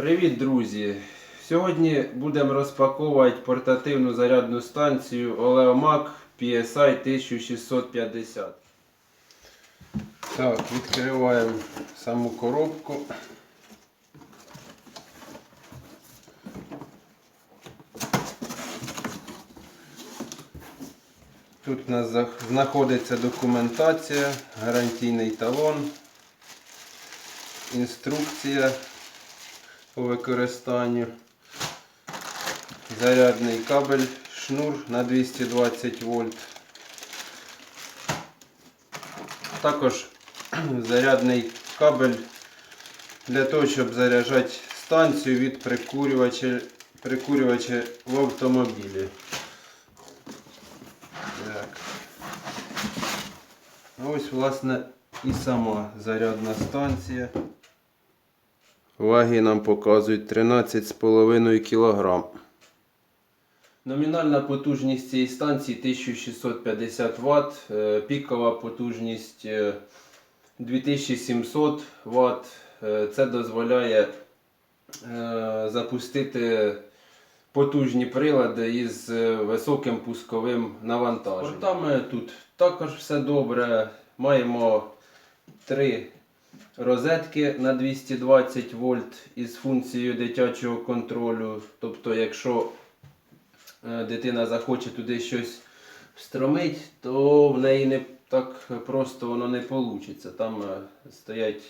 Привіт, друзі! Сьогодні будемо розпаковувати портативну зарядну станцію Oleomac PSI 1650. Так, відкриваємо саму коробку. Тут у нас знаходиться документація, гарантійний талон, інструкція по використанню. Зарядний кабель, шнур на 220 вольт. Також зарядний кабель для того, щоб заряджати станцію від прикурювача, прикурювача в автомобілі. Так. Ось, власне, і сама зарядна станція. Ваги нам показують 13,5 кг. Номінальна потужність цієї станції 1650 Вт, е, пікова потужність е, 2700 Вт. Е, Це дозволяє е, запустити потужні прилади із е, високим пусковим навантаженням. Портами тут також все добре. Маємо три розетки на 220 вольт із функцією дитячого контролю. Тобто, якщо е, дитина захоче туди щось встромить, то в неї не так просто воно не вийде. Там е, стоять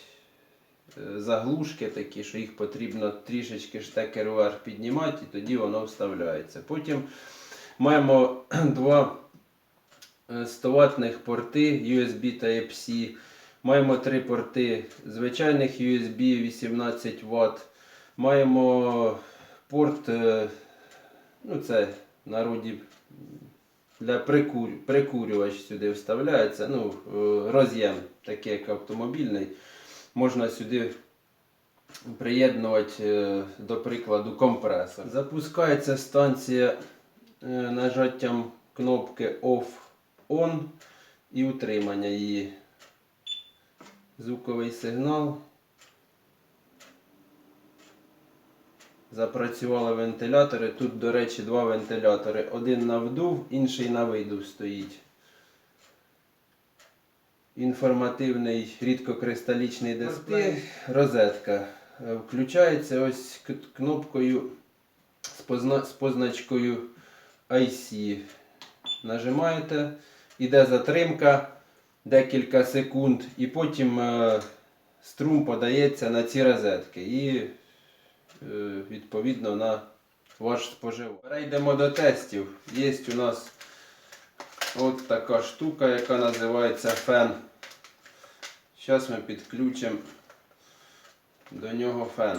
е, заглушки такі, що їх потрібно трішечки штекер вверх піднімати, і тоді воно вставляється. Потім маємо два е, 100 ватних порти USB Type-C. Маємо три порти звичайних USB 18 Вт. Маємо порт, е, ну це народі для прикур... прикурювач сюди вставляється. Ну, е, роз'єм, такий як автомобільний. Можна сюди приєднувати, е, до прикладу, компресор. Запускається станція нажаттям кнопки Off-On і утримання її. Звуковий сигнал. Запрацювали вентилятори. Тут, до речі, два вентилятори. Один на вдув, інший на видув стоїть. Інформативний рідкокристалічний дисплей. Розетка. Включається ось кнопкою з, позна- з позначкою IC. Нажимаєте, іде затримка декілька секунд, і потім е, струм подається на ці розетки. І е, відповідно на ваш споживач. Перейдемо до тестів. Є у нас от така штука, яка називається фен. Зараз ми підключимо до нього фен.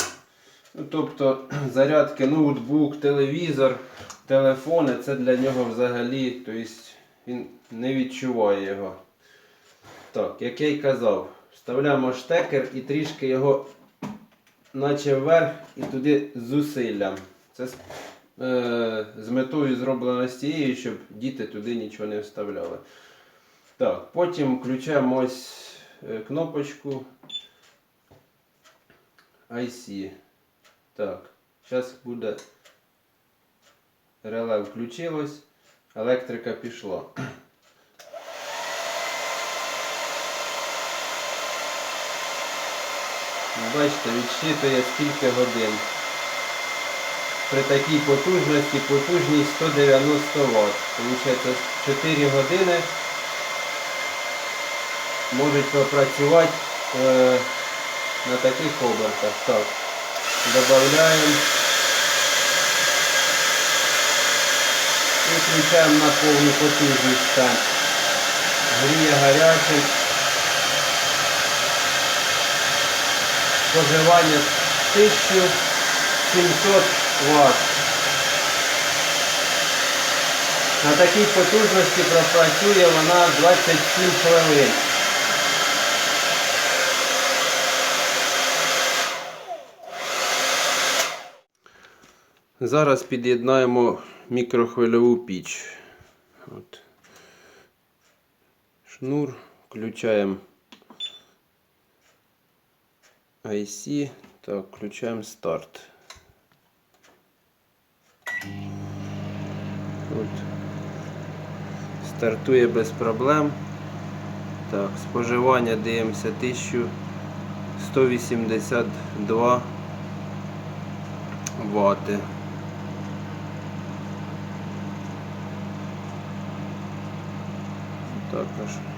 Ну, тобто зарядки, ноутбук, телевізор, телефони це для нього взагалі, тобто він не відчуває його. Так, як я й казав, вставляємо штекер і трішки його наче вверх і туди зусиллям. Це з, е, з метою зроблено з тією, щоб діти туди нічого не вставляли. Так, потім включаємо ось е, кнопочку IC. Так, зараз буде реле включилось, електрика пішла. Бачите, відсчитує скільки годин. При такій потужності потужність 190 Вт. Получається 4 години можуть попрацювати е, на таких обертах. Так, додаємо. І включаємо на повну потужність фен. Гріє гарячим. Споживання 1700 Вт. На такій потужності пропрацює вона 27 хвилин. Зараз під'єднаємо мікрохвильову піч. От. Шнур, включаємо IC. Так, включаємо старт. От. Стартує без проблем. Так, споживання дивимося 1182 вати. Також.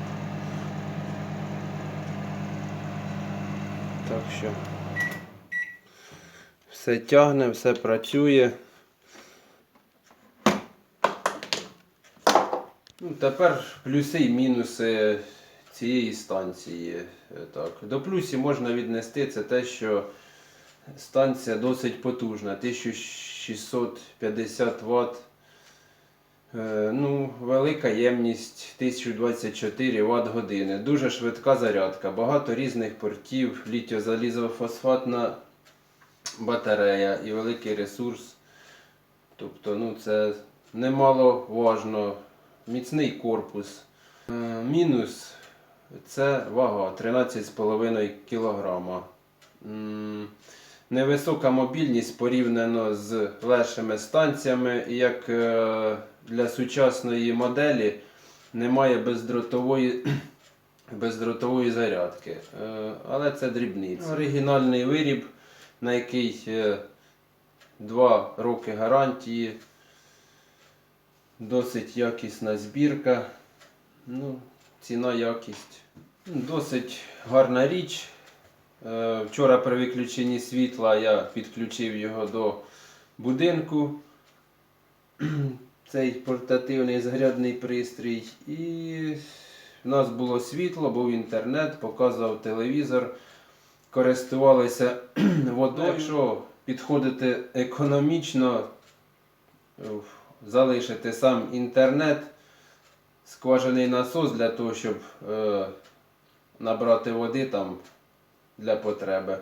Так що все тягне, все працює. Ну, тепер плюси і мінуси цієї станції. Е, Так. До плюсів можна віднести це те, що станція досить потужна, 1650 Вт. Е, Ну, велика ємність 1024 Вт години. Дуже швидка зарядка, багато різних портів, літіозалізофосфатна батарея і великий ресурс. Тобто, ну, це немаловажно. Міцний корпус. Е, Мінус це вага 13,5 кг. Невисока мобільність порівняно з легшими станціями, як е, для сучасної моделі немає бездротової, бездротової зарядки. Е, Але це дрібниці. Оригінальний виріб, на який 2 роки гарантії. Досить якісна збірка. Ну, ціна якість. Досить гарна річ. Е, Вчора при виключенні світла я підключив його до будинку. Цей портативний зарядний пристрій. І в нас було світло, був інтернет, показував телевізор. Користувалися водою. Якщо підходити економічно, залишити сам інтернет, скважений насос для того, щоб е, набрати води там для потреби.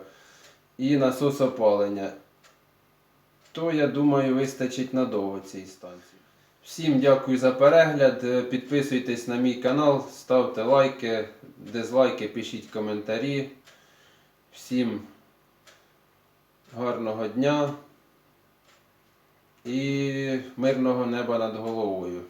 І насос опалення. То, я думаю, вистачить надовго цій станції. Всім дякую за перегляд. Е, Підписуйтесь на мій канал, ставте лайки, дизлайки, пишіть коментарі. Всім гарного дня і мирного неба над головою.